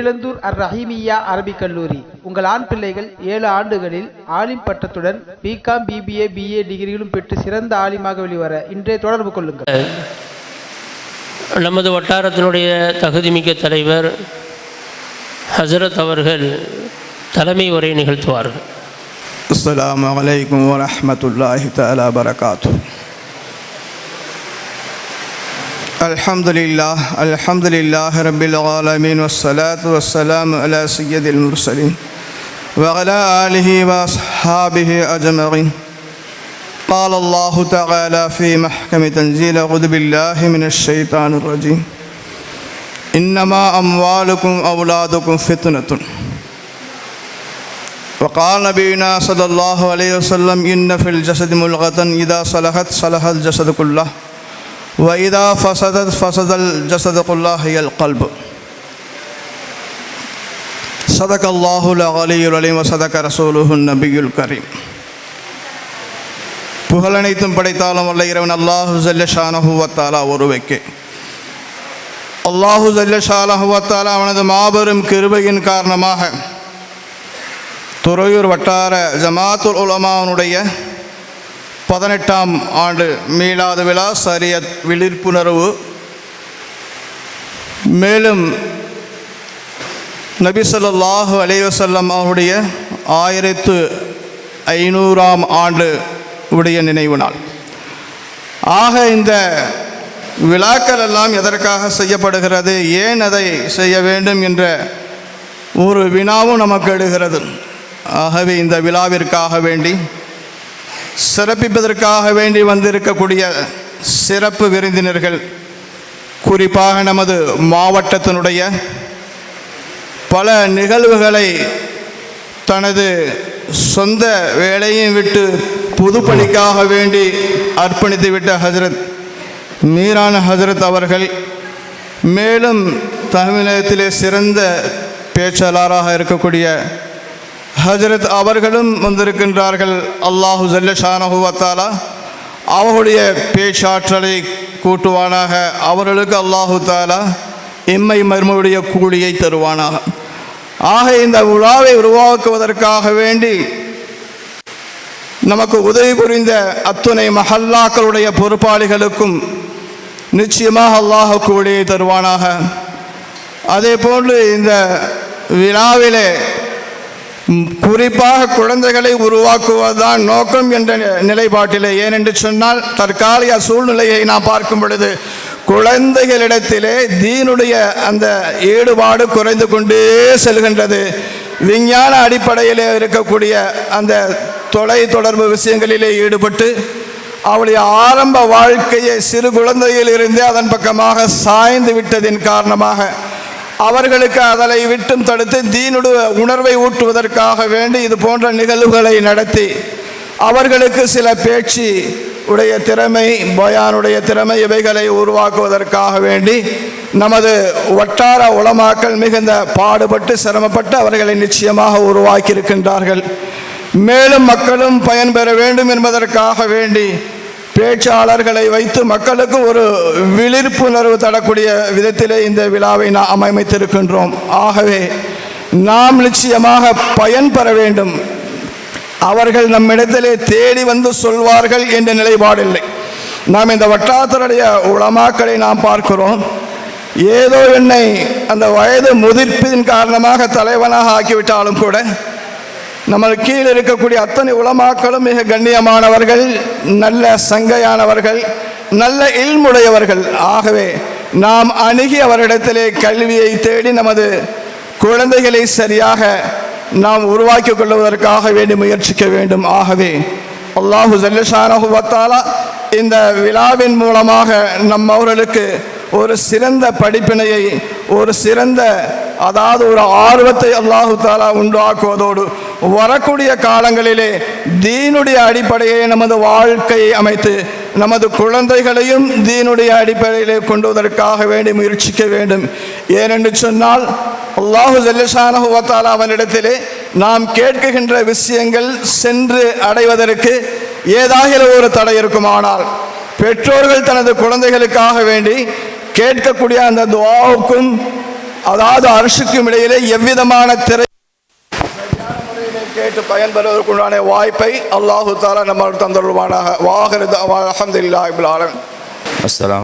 எழுந்தூர் அர் ரஹீமியா அரபிக் கல்லூரி. உங்கள் ஆண் பிள்ளைகள் ஏழு ஆண்டுகளில் ஆலிம் பட்டத்துடன் பிகாம் பிபிஏ பிஏ டிகிரிகளும் பெற்று சிறந்த ஆலிமாக வெளிவர இன்றைய தொடர்பு கொள்ளுங்கள். நமது வட்டாரத்தினுடைய தகுதிமிக்க தலைவர் ஹசரத் அவர்கள் தலைமை உரை நிகழ்த்துவார்கள். அஸ்லாம் வலைக்கம் வரமத்துல்லாஹி தலா வரகாத்து الحمد لله الحمد لله رب العالمين والصلاة والسلام على سيد المرسلين وعلى آله وأصحابه أجمعين قال الله تعالى في محكم تنزيل أعوذ بالله من الشيطان الرجيم إنما أموالكم أولادكم فتنة وقال نبينا صلى الله عليه وسلم إن في الجسد ملغة إذا صلحت صلح الجسد كله வைதா ஃபசதத் ஃபசதல் ஜசதுல்லாஹியல் கல்பு சதக் அல்லாஹுல் அலியுல் அலிம் வசதக் ரசூலுஹுன் நபியுல் கரீம் புகழனைத்தும் படைத்தாலும் அல்ல இறைவன் அல்லாஹு ஜல்லஷானஹுவத்தாலா ஒருவைக்கு. அல்லாஹு ஜல்லஷானஹுவத்தாலா அவனது மாபெரும் கிருபையின் காரணமாக துறையூர் வட்டார ஜமாத்துல் உலமாவனுடைய பதினெட்டாம் ஆண்டு மீளாத விழா சரியத் விழிப்புணர்வு. மேலும் நபிசல்லாஹு ஸல்லல்லாஹு அவருடைய ஆயிரத்து ஐநூறாம் ஆண்டு உடைய நினைவு நாள். ஆக இந்த விழாக்கள் எல்லாம் எதற்காக செய்யப்படுகிறது ஏன் அதை செய்ய வேண்டும் என்ற ஒரு வினாவும் நமக்கு எழுகிறது. ஆகவே இந்த விழாவிற்காக வேண்டி சிறப்பிப்பதற்காக வேண்டி வந்திருக்கக்கூடிய சிறப்பு விருந்தினர்கள் குறிப்பாக நமது மாவட்டத்தினுடைய பல நிகழ்வுகளை தனது சொந்த வேலையும் விட்டு புதுப்பணிக்காக வேண்டி அர்ப்பணித்துவிட்ட ஹசரத் மீரான ஹசரத் அவர்கள் மேலும் தமிழகத்திலே சிறந்த பேச்சாளராக இருக்கக்கூடிய ஹஜரத் அவர்களும் வந்திருக்கின்றார்கள். அல்லாஹு ஜல்லஷானஹு வத்தாலா அவர்களுடைய பேச்சாற்றலை கூட்டுவானாக. அவர்களுக்கு அல்லாஹு தாலா எம்மை மர்மவுடைய கூலியை தருவானாக. ஆக இந்த விழாவை உருவாக்குவதற்காக வேண்டி நமக்கு உதவி புரிந்த அத்துணை மஹல்லாக்களுடைய பொறுப்பாளிகளுக்கும் நிச்சயமாக அல்லாஹ் கூலியை தருவானாக. அதே போன்று இந்த விழாவிலே குறிப்பாக குழந்தைகளை உருவாக்குவதுதான் நோக்கம் என்ற நிலைப்பாட்டிலே. ஏனென்று சொன்னால் தற்காலிக சூழ்நிலையை நாம் பார்க்கும் பொழுது குழந்தைகளிடத்திலே தீனுடைய அந்த ஈடுபாடு குறைந்து கொண்டே செல்கின்றது. விஞ்ஞான அடிப்படையிலே இருக்கக்கூடிய அந்த தொலை தொடர்பு விஷயங்களிலே ஈடுபட்டு அவளுடைய ஆரம்ப வாழ்க்கையை சிறு குழந்தையில் இருந்தே அதன் பக்கமாக சாய்ந்து விட்டதின் காரணமாக அவர்களுக்கு அதனை விட்டும் தடுத்து தீனுடைய உணர்வை ஊட்டுவதற்காக வேண்டி இது போன்ற நிகழ்வுகளை நடத்தி அவர்களுக்கு சில பேச்சு உடைய திறமை பயானுடைய திறமை இவைகளை உருவாக்குவதற்காக வேண்டி நமது வட்டார உளமாக்கல் மிகுந்த பாடுபட்டு சிரமப்பட்டு அவர்களை நிச்சயமாக உருவாக்கியிருக்கின்றார்கள். மேலும் மக்களும் பயன்பெற வேண்டும் என்பதற்காக வேண்டி பேச்சாளர்களை வைத்து மக்களுக்கு ஒரு விழிப்புணர்வு தரக்கூடிய விதத்திலே இந்த விழாவை நாம் அமைத்திருக்கின்றோம் ஆகவே நாம் நிச்சயமாக பயன்பெற வேண்டும். அவர்கள் நம்மிடத்திலே தேடி வந்து சொல்வார்கள் என்ற நிலைப்பாடில்லை. நாம் இந்த வட்டாரத்தினுடைய உளமாக்களை நாம் பார்க்கிறோம். ஏதோ என்னை அந்த வயது முதிர்ப்பின் காரணமாக தலைவனாக ஆக்கிவிட்டாலும் கூட நம்ம கீழே இருக்கக்கூடிய அத்தனை உளமாக்களும் மிக கண்ணியமானவர்கள் நல்ல சங்கையானவர்கள் நல்ல இல்முடையவர்கள். ஆகவே நாம் அணுகி அவரிடத்திலே கல்வியை தேடி நமது குழந்தைகளை சரியாக நாம் உருவாக்கி கொள்வதற்காக வேண்டி முயற்சிக்க வேண்டும். ஆகவே அல்லாஹு ஜல்லஷானஹு வத்தாலா இந்த விழாவின் மூலமாக நம் அவர்களுக்கு ஒரு சிறந்த படிப்பினையை ஒரு சிறந்த அதாவது ஒரு ஆர்வத்தை அல்லாஹு தாலா உண்டாக்குவதோடு வரக்கூடிய காலங்களிலே தீனுடைய அடிப்படையை நமது வாழ்க்கையை அமைத்து நமது குழந்தைகளையும் தீனுடைய அடிப்படையிலே கொண்டுவதற்காக வேண்டி முயற்சிக்க வேண்டும். ஏனென்று சொன்னால் அல்லாஹு ஜல்லிஷானஹுவத்தாலா அவனிடத்திலே நாம் கேட்குகின்ற விஷயங்கள் சென்று அடைவதற்கு ஏதாகிற ஒரு தடை இருக்குமானால் பெற்றோர்கள் தனது குழந்தைகளுக்காக வேண்டி கேட்கக்கூடிய அந்த துவாவுக்கும் அதாவது அரசுக்கும் இடையிலே எவ்விதமான திரை கேட்டு பயன்பெறுவதற்குண்டான வாய்ப்பை அல்லாஹு தாலா நம்ம தந்தருவானாக வாகரது அலமதுல்லாஹிபில் ஆலமின். அஸ்லாம்